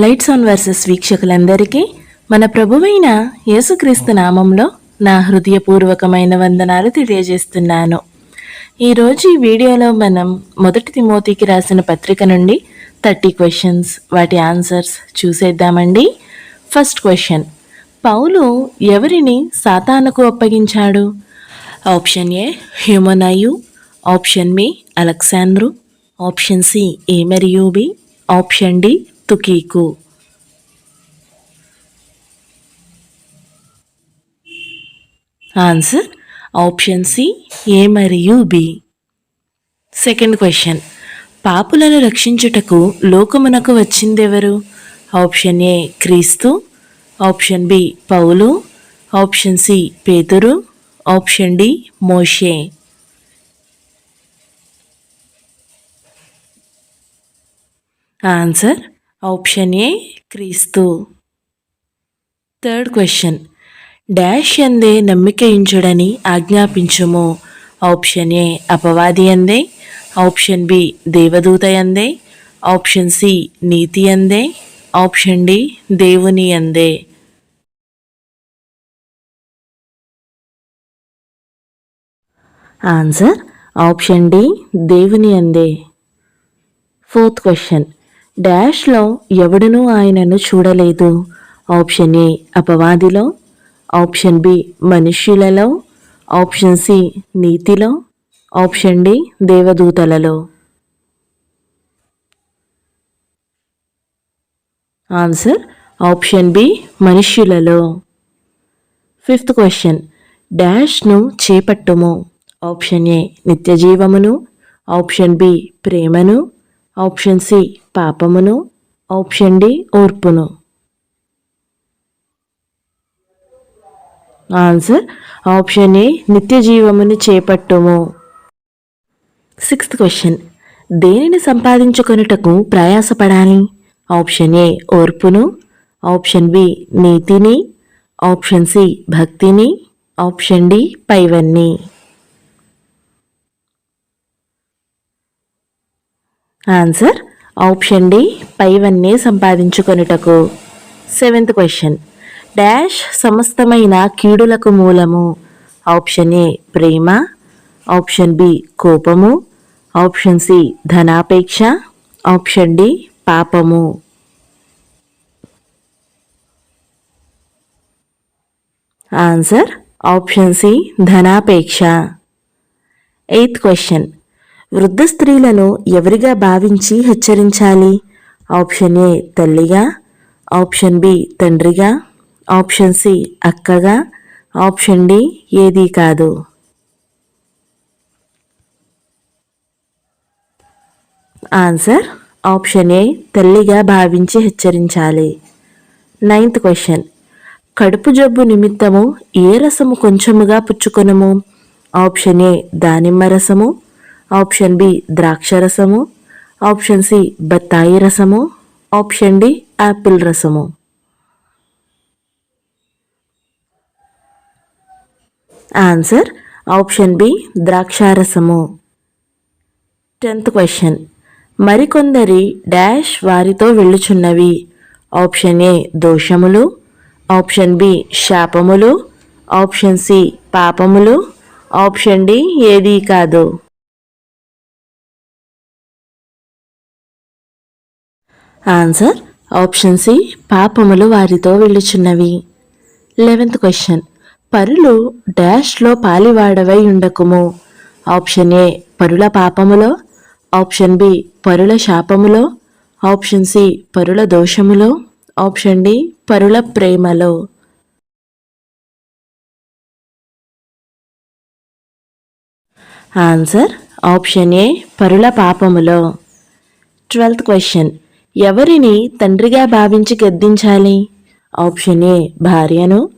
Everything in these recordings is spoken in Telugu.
లైట్స్ ఆన్ వర్సెస్ వీక్షకులందరికీ మన ప్రభువైన యేసుక్రీస్తు నామంలో నా హృదయపూర్వకమైన వందనాలు తెలియజేస్తున్నాను. ఈరోజు ఈ వీడియోలో మనం మొదటి తిమోతికి రాసిన పత్రిక నుండి థర్టీ క్వశ్చన్స్ వాటి ఆన్సర్స్ చూసేద్దామండి. ఫస్ట్ క్వశ్చన్ పౌలు ఎవరిని సాతానుకు అప్పగించాడు? ఆప్షన్ ఏ హ్యూమన్ హ్యూమనయు ఆప్షన్ బి అలెక్సాండ్రు ఆప్షన్ సి ఏమరియూబి ఆప్షన్ డి తుకీకు ఆన్సర్ ఆప్షన్ సి ఏ మరియు బి సెకండ్ క్వశ్చన్ పాపులను రక్షించుటకు లోకమునకు వచ్చిందెవరు? ఆప్షన్ ఏ క్రీస్తు. ఆప్షన్ బి పౌలు. ఆప్షన్ సి పేతురు. ఆప్షన్ డి మోషే. ఆన్సర్ ఆప్షన్ ఏ క్రీస్తు. Third question. డాష్ ఎందే నమ్మికయించుడని ఆజ్ఞాపించుము. ఆప్షన్ ఏ అపవాది అందే ఆప్షన్ బి దేవదూత అందే ఆప్షన్ సి నీతి అందే ఆప్షన్ డి దేవుని అందే ఆన్సర్ ఆప్షన్ డి దేవుని అందే ఫోర్త్ క్వశ్చన్. డాష్లో ఎవడునూ ఆయనను చూడలేదు. ఆప్షన్ ఏ అపవాదిలో ఆప్షన్ బి మనుష్యులలో ఆప్షన్ సి నీతిలో ఆప్షన్ డి దేవదూతలలో. Answer option B మనుష్యులలో. Fifth question. డాష్ను చేపట్టుము. ఆప్షన్ ఏ నిత్యజీవమును ఆప్షన్ బి ప్రేమను ఆప్షన్ సి పాపమును. ఆప్షన్ డి ఓర్పును. ఆన్సర్ ఆప్షన్ ఏ నిత్య జీవమును చేపట్టుము. Sixth question. దేనిని సంపాదించుకొనుటకు ప్రయాసపడాలి? ఆప్షన్ ఏ ఓర్పును. ఆప్షన్ బి నీతిని. ఆప్షన్ సి భక్తిని. ఆప్షన్ డి పైవన్నీ. ఆన్సర్ ఆప్షన్ డి పైవన్నీ సంపాదించుకొనుటకు. సెవెంత్ క్వశ్చన్ డాష్ సమస్తమైన కీడులకు మూలము. ఆప్షన్ ఏ ప్రేమ. ఆప్షన్ బి కోపము. ఆప్షన్ సి ధనాపేక్ష. ఆప్షన్ డి పాపము. ఆన్సర్ ఆప్షన్ సి ధనాపేక్ష. ఎయిత్ క్వశ్చన్ వృద్ధ స్త్రీలను ఎవరిగా భావించి హెచ్చరించాలి? ఆప్షన్ ఏ తల్లిగా. ఆప్షన్ బి తండ్రిగా. ఆప్షన్ సి అక్కగా. ఆప్షన్ డి ఏదీ కాదు. ఆన్సర్ ఆప్షన్ ఏ తల్లిగా భావించి హెచ్చరించాలి. Ninth question. కడుపు జబ్బు నిమిత్తము ఏ రసము కొంచెముగా పుచ్చుకొనము? ఆప్షన్ ఏ దానిమ్మ రసము. ఆప్షన్ బి ద్రాక్ష రసము ఆప్షన్ సి బత్తాయి రసము ఆప్షన్ డి యాపిల్ రసము. ఆన్సర్ ఆప్షన్ బి ద్రాక్షారసము. Tenth question. మరికొందరి డాష్ వారితో వెళ్ళుచున్నవి. ఆప్షన్ ఏ దోషములు ఆప్షన్ బి శాపములు ఆప్షన్ సి పాపములు ఆప్షన్ డి ఏదీ కాదు. ఆన్సర్ ఆప్షన్ సి పాపములు వారితో వెళ్ళుచున్నవి. లెవెంత్ క్వశ్చన్ పరులు డాష్లో పాలివాడవై ఉండకుము. ఆప్షన్ ఏ పరుల పాపములో. ఆప్షన్ బి పరుల శాపములో. ఆప్షన్ సి పరుల దోషములో. ఆప్షన్ డి పరుల ప్రేమలో. ఆన్సర్ ఆప్షన్ ఏ పరుల పాపములో. ట్వెల్త్ క్వశ్చన్ ఎవరిని తండ్రిగా భావించి గద్దించాలి? ఆప్షన్ ఏ భార్యను.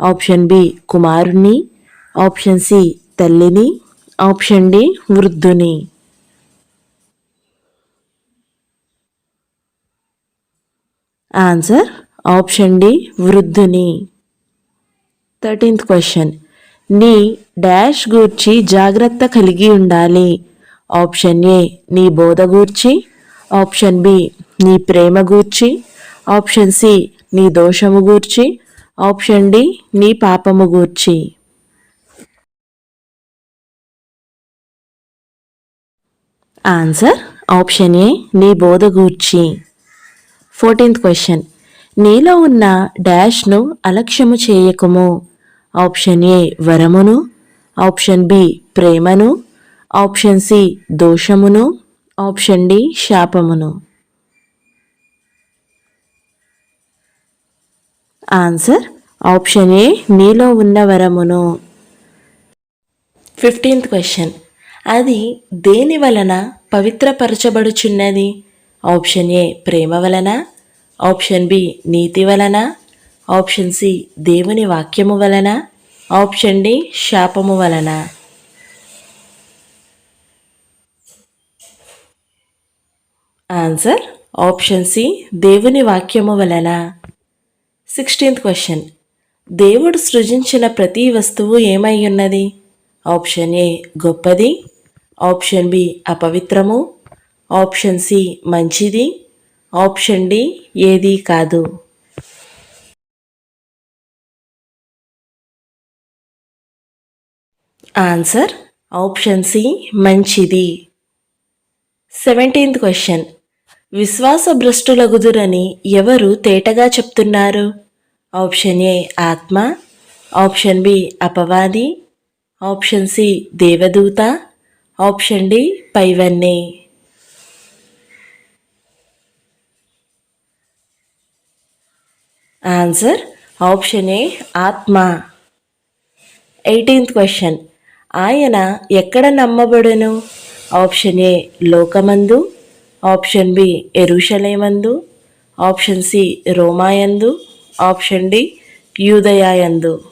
ఆప్షన్ బి కుమారుణ్ణి. ఆప్షన్ సి తల్లిని. ఆప్షన్ డి వృద్ధుని. Answer option D వృద్ధుని. Thirteenth question. నీ డాష్ గూర్చి జాగ్రత్త కలిగి ఉండాలి. ఆప్షన్ ఏ నీ బోధ గూర్చి ఆప్షన్ బి నీ ప్రేమ గూర్చి. ఆప్షన్ సి నీ దోషము గూర్చి. ఆప్షన్ డి నీ పాపము గూర్చి. ఆన్సర్ ఆప్షన్ ఏ నీ బోధ గూర్చి. ఫోర్టీన్త్ క్వశ్చన్ నీలో ఉన్న డాష్ను అలక్ష్యము చేయకము. ఆప్షన్ ఏ వరమును. ఆప్షన్ బి ప్రేమను. ఆప్షన్ సి దోషమును. ఆప్షన్ డి శాపమును. ఆన్సర్ ఆప్షన్ ఏ నీలో ఉన్న వరమును. Fifteenth question. అది దేని వలన పవిత్రపరచబడుచున్నది? ఆప్షన్ ఏ ప్రేమ వలన. ఆప్షన్ బి నీతి వలన. ఆప్షన్ సి దేవుని వాక్యము వలన. ఆప్షన్ డి శాపము వలన. ఆన్సర్ ఆప్షన్ సి దేవుని వాక్యము వలన. సిక్స్టీన్త్ క్వశ్చన్ దేవుడు సృజించిన ప్రతి వస్తువు ఏమై ఉన్నది? ఆప్షన్ ఏ గొప్పది. ఆప్షన్ బి అపవిత్రము. ఆప్షన్ సి మంచిది. ఆప్షన్ డి ఏది కాదు. ఆన్సర్ ఆప్షన్ సి మంచిది. సెవెంటీన్త్ క్వశ్చన్ విశ్వాసభ్రష్టులగుదురని ఎవరు తేటగా చెప్తున్నారు? ఆప్షన్ ఏ ఆత్మ ఆప్షన్ బి అపవాది ఆప్షన్ సి దేవదూత ఆప్షన్ డి పైవన్నీ. ఆన్సర్ ఆప్షన్ ఏ ఆత్మ. Eighteenth question. ఆయన ఎక్కడ నమ్మబడును? ఆప్షన్ ఏ లోకమందు ఆప్షన్ బి ఎరుషలేమందు ఆప్షన్ సి రోమాయందు ఆప్షన్ డి యూదయాయందు.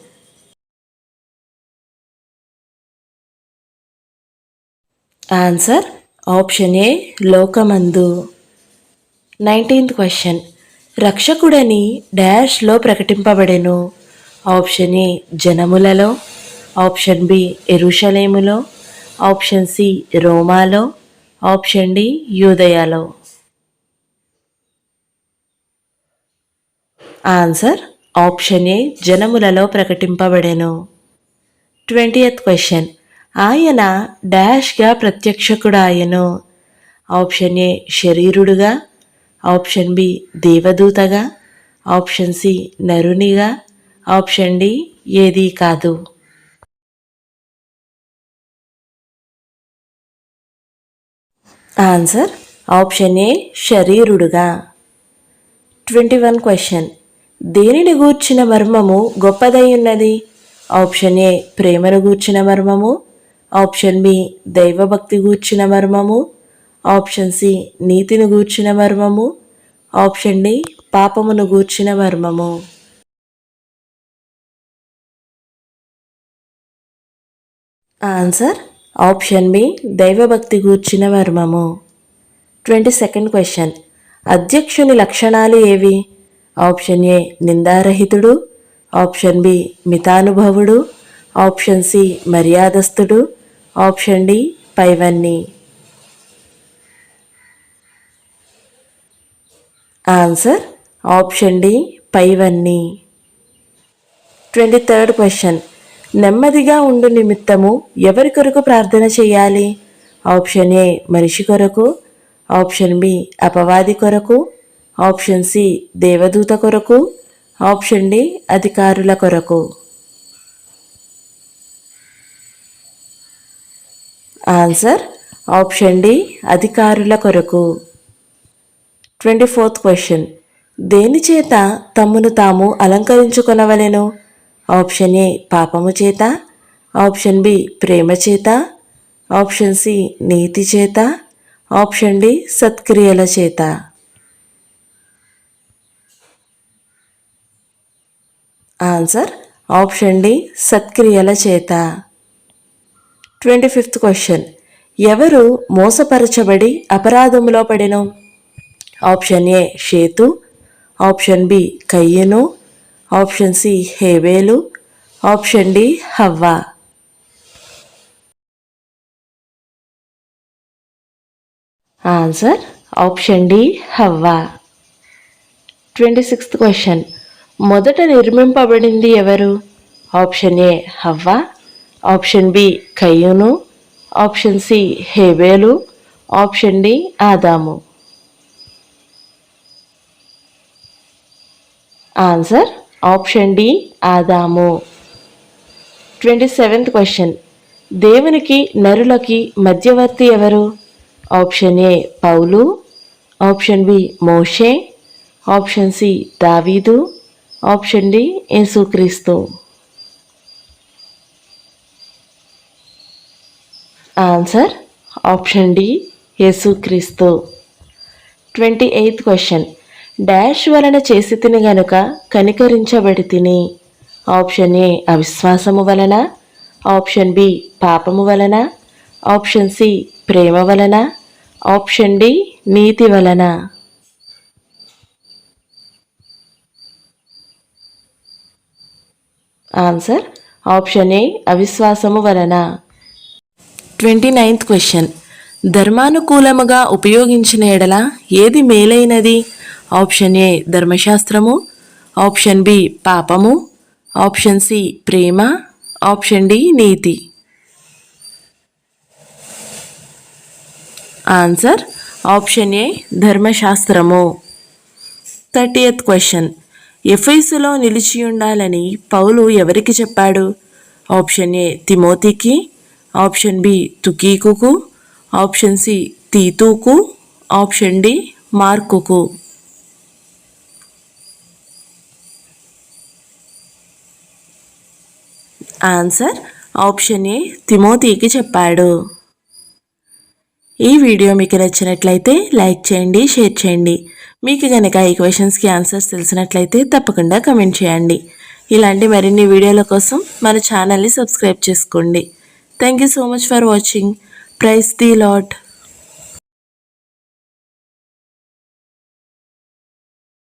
ఆన్సర్ ఆప్షన్ ఏ లోకమందు. Nineteenth question. రక్షకుడని డాష్లో ప్రకటింపబడెను. ఆప్షన్ ఏ జనములలో ఆప్షన్ బి ఎరుషలేములో ఆప్షన్ సి రోమాలో ఆప్షన్ డి యూదయాలో. ఆన్సర్ ఆప్షన్ ఏ జనములలో ప్రకటింపబడెను. Twentieth question. ఆయన డాష్గా ప్రత్యక్షకుడాయను. ఆప్షన్ ఏ శరీరుడుగా. ఆప్షన్ బి దేవదూతగా. ఆప్షన్ సి నరునిగా. ఆప్షన్ డి ఏదీ కాదు. ఆన్సర్ ఆప్షన్ ఏ శరీరుడుగా. ట్వంటీ వన్ క్వశ్చన్ దేనిని గూర్చిన మర్మము గొప్పదై ఉన్నది? ఆప్షన్ ఏ ప్రేమను గూర్చిన మర్మము. ఆప్షన్ బి దైవభక్తి గూర్చిన మర్మము. ఆప్షన్ సి నీతిని గూర్చిన మర్మము. ఆప్షన్ డి పాపమును గూర్చిన మర్మము. ఆన్సర్ ఆప్షన్ బి దైవభక్తి గూర్చిన వర్మము ట్వంటీ సెకండ్ క్వశ్చన్. అధ్యక్షుని లక్షణాలు ఏవి? ఆప్షన్ ఏ నిందారహితుడు. ఆప్షన్ బి మితానుభవుడు. ఆప్షన్ సి మర్యాదస్థుడు ఆప్షన్ డి పైవన్నీ. ఆన్సర్ ఆప్షన్ డి పైవన్నీ. Twenty third question. నెమ్మదిగా ఉండు నిమిత్తము ఎవరి కొరకు ప్రార్థన చేయాలి? ఆప్షన్ ఏ మనిషి కొరకు. ఆప్షన్ బి అపవాది కొరకు. ఆప్షన్ సి దేవదూత కొరకు. ఆప్షన్ డి అధికారుల కొరకు. ఆన్సర్ ఆప్షన్ డి అధికారుల కొరకు. Twenty fourth question. దేనిచేత తమ్మును తాము అలంకరించుకొనవలెను? ఆప్షన్ ఏ పాపము చేత ఆప్షన్ బి ప్రేమ చేత ఆప్షన్ సి నీతి చేత ఆప్షన్ డి సత్క్రియల చేత. ఆన్సర్ ఆప్షన్ డి సత్క్రియల చేత. Twenty fifth question. ఎవరు మోసపరచబడి అపరాధములో పడెను? ఆప్షన్ ఏ షేతు ఆప్షన్ బి కయ్యను ఆప్షన్ సి హేవేలు ఆప్షన్ డి హవ్వ. ఆన్సర్ ఆప్షన్ డి హవ్వ. Twenty sixth question. మొదట నిర్మింపబడింది ఎవరు? ఆప్షన్ ఏ హవ్వ ఆప్షన్ బి కయ్యూను ఆప్షన్ సి హేబేలు ఆప్షన్ డి ఆదాము. ఆన్సర్ ఆప్షన్ డి ఆదాము. Twenty seventh question. దేవునికి నరులకి మధ్యవర్తి ఎవరు? ఆప్షన్ ఏ పౌలు ఆప్షన్ బి మోషే ఆప్షన్ సి దావీదు ఆప్షన్ డి యేసుక్రీస్తు. ఆన్సర్ ఆప్షన్ డి యేసుక్రీస్తు. Twenty eighth question. డాష్ వలన చేసి తిని గనుక కనికరించబడి తిని ఆప్షన్ ఏ అవిశ్వాసము వలన. ఆప్షన్ బి పాపము వలన. ఆప్షన్ సి ప్రేమ వలన. ఆప్షన్ డి నీతి వలన. ఆన్సర్ ఆప్షన్ ఏ అవిశ్వాసము వలన. Twenty ninth question. ధర్మానుకూలముగా ఉపయోగించిన ఎడల ఏది మేలైనది? ఆప్షన్ ఏ ధర్మశాస్త్రము ఆప్షన్ బి పాపము ఆప్షన్ సి ప్రేమ ఆప్షన్ డి నీతి. ఆన్సర్ ఆప్షన్ ఏ ధర్మశాస్త్రము. Thirtieth question. ఎఫ్ఐసులో నిలిచి ఉండాలని పౌలు ఎవరికి చెప్పాడు? ఆప్షన్ ఏ తిమోతికి ఆప్షన్ బి తుకీకుకు ఆప్షన్ సి తీతూకు ఆప్షన్ డి మార్కుకు. ఆన్సర్ ఆప్షన్ ఏ తిమోతికి చెప్పాడు. ఈ వీడియో మీకు నచ్చినట్లయితే లైక్ చేయండి షేర్ చేయండి. మీకు కనుక ఈ క్వశ్చన్స్కి ఆన్సర్స్ తెలిసినట్లయితే తప్పకుండా కమెంట్ చేయండి. ఇలాంటి మరిన్ని వీడియోల కోసం మన ఛానల్ని సబ్స్క్రైబ్ చేసుకోండి. Thank you so much for watching praise the Lord